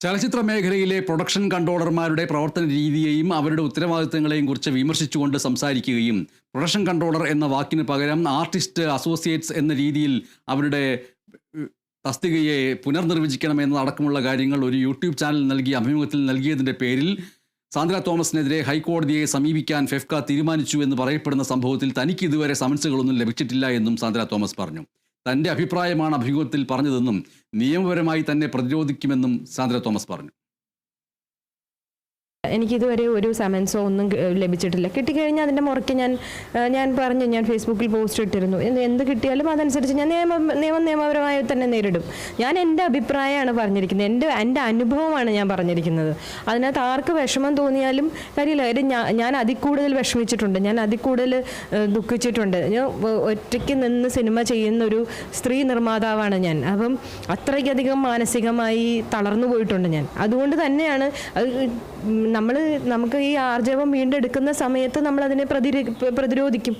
ചലച്ചിത്ര മേഖലയിലെ പ്രൊഡക്ഷൻ കൺട്രോളർമാരുടെ പ്രവർത്തന രീതിയെയും അവരുടെ ഉത്തരവാദിത്തങ്ങളെയും കുറിച്ച് വിമർശിച്ചുകൊണ്ട് സംസാരിക്കുകയും പ്രൊഡക്ഷൻ കൺട്രോളർ എന്ന വാക്കിന് പകരം ആർട്ടിസ്റ്റ് അസോസിയേറ്റ്സ് എന്ന രീതിയിൽ അവരുടെ തസ്തികയെ പുനർനിർവചിക്കണം എന്നതടക്കമുള്ള കാര്യങ്ങൾ ഒരു യൂട്യൂബ് ചാനൽ നൽകിയ അഭിമുഖത്തിൽ നൽകിയതിന്റെ പേരിൽ സാന്ദ്ര തോമസിനെതിരെ ഹൈക്കോടതിയെ സമീപിക്കാൻ ഫെഫ്ക തീരുമാനിച്ചു എന്ന് പറയപ്പെടുന്ന സംഭവത്തിൽ തനിക്ക് ഇതുവരെ സമൻസുകളൊന്നും ലഭിച്ചിട്ടില്ല എന്നും സാന്ദ്ര തോമസ് പറഞ്ഞു. തന്റെ അഭിപ്രായമാണ് അഭിമുഖത്തിൽ പറഞ്ഞതെന്നും നിയമപരമായി തന്നെ പ്രതിരോധിക്കുമെന്നും സാന്ദ്ര തോമസ് പറഞ്ഞു. എനിക്കിതുവരെ ഒരു സമൻസോ ഒന്നും ലഭിച്ചിട്ടില്ല. കിട്ടിക്കഴിഞ്ഞാൽ അതിന്റെ മുറയ്ക്ക് ഞാൻ ഞാൻ പറഞ്ഞു ഞാൻ ഫേസ്ബുക്കിൽ പോസ്റ്റ് ഇട്ടിരുന്നു. എന്ത് കിട്ടിയാലും അതനുസരിച്ച് ഞാൻ നിയമ നിയമം നിയമപരമായി തന്നെ നേരിടും. ഞാൻ എന്റെ അഭിപ്രായമാണ് പറഞ്ഞിരിക്കുന്നത്. എന്റെ എന്റെ അനുഭവമാണ് ഞാൻ പറഞ്ഞിരിക്കുന്നത്. അതിനകത്ത് ആർക്ക് വിഷമം തോന്നിയാലും കാര്യമില്ല. ഇത് ഞാൻ ഞാൻ അതിൽ കൂടുതൽ വിഷമിച്ചിട്ടുണ്ട്. ഞാൻ അതിൽ കൂടുതൽ ദുഃഖിച്ചിട്ടുണ്ട്. ഞാൻ ഒറ്റയ്ക്ക് നിന്ന് സിനിമ ചെയ്യുന്ന ഒരു സ്ത്രീ നിർമ്മാതാവാണ് ഞാൻ. അപ്പം അത്രയ്ക്കധികം മാനസികമായി തളർന്നു പോയിട്ടുണ്ട് ഞാൻ. അതുകൊണ്ട് തന്നെയാണ് നമ്മൾ നമുക്ക് ഈ ആർജവം വീണ്ടെടുക്കുന്ന സമയത്ത് നമ്മൾ അതിനെ പ്രതിരോധിക്കും.